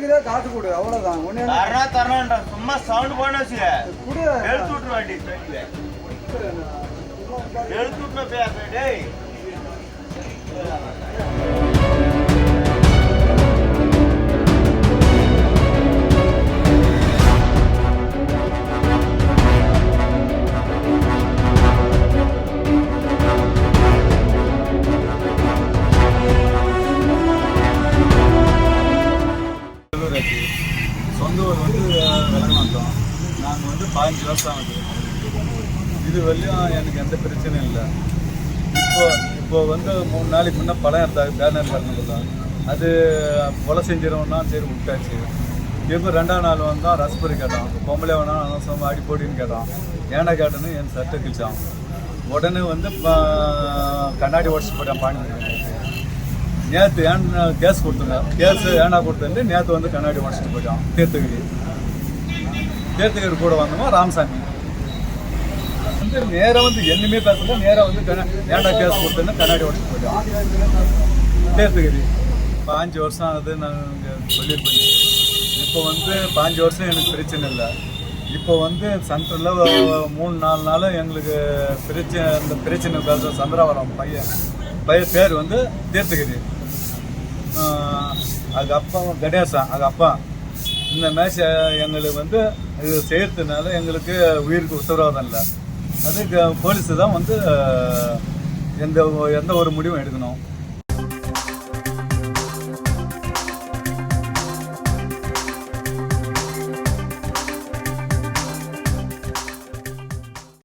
எடுக்கிறே காசு கொடு அவ்வளவுதான். ஒண்ணு தரணா தரணா சும்மா சவுண்ட் போன வச்சுக்க. கொடு எழுத்து விட்டுரு வண்டி ட்ரெயின்ல எழுத்து விட்டுன பேச டேய். இருக்கு சொந்த ஊர் வந்து விலகமாட்டோம். நாங்கள் வந்து பதினஞ்சு வருஷம் ஆகுது. இது வரையும் எனக்கு எந்த பிரச்சனையும் இல்லை. இப்போ இப்போ வந்து மூணு நாளைக்கு முன்னே பழம் எடுத்தாங்க பேனர் பண்ணது தான் அது கொலை செஞ்சிடணும்னா சரி விட்டாச்சு. இப்போ ரெண்டாம் நாள் வந்தோம் ரசபுரி கேட்டான். பொம்பளை வேணா அவசரம் அடி போடின்னு கேட்டான். ஏன்னா கேட்டேன்னு என் சட்டை கிழிச்சான். உடனே வந்து கண்ணாடி உடச்சி போட்டான் பாண்டி நேற்று ஏன் கேஸ் கொடுத்துருந்தேன் கேஸ் ஏண்டா கொடுத்துட்டு நேற்று வந்து கண்ணாடி உடச்சிட்டு போயிட்டோம் தீர்த்தகிரி தீர்த்தகிரி கூட வந்தோமா ராமசாமி. வந்து நேராக வந்து என்னமே பேசல நேராக வந்து கண்ணா ஏன்டா கேஸ் கொடுத்தேன்னு கண்ணாடி உடச்சிட்டு போயிட்டான். தீர்த்தகிரி பாஞ்சு வருஷம் ஆகுது நான் இங்கே சொல்லியிருப்பேன். இப்போ வந்து பாஞ்சு வருஷம் எனக்கு பிரச்சனை இல்லை. இப்போ வந்து சென்டரில் மூணு நாலு நாள் எங்களுக்கு பிரச்சனை இந்த பிரச்சனை பேசுகிற சந்திராவரம் பையன். பையன் பேர் வந்து தீர்த்தகிரி அது அப்பா கணேசா அது அப்பா. இந்த மேட்ச் எங்களுக்கு வந்து இது செய்யறதுனால எங்களுக்கு உயிருக்கு உத்தரவாதம் இல்லை. அது போலீஸு தான் வந்து எந்த எந்த ஒரு முடிவும் எடுக்கணும்.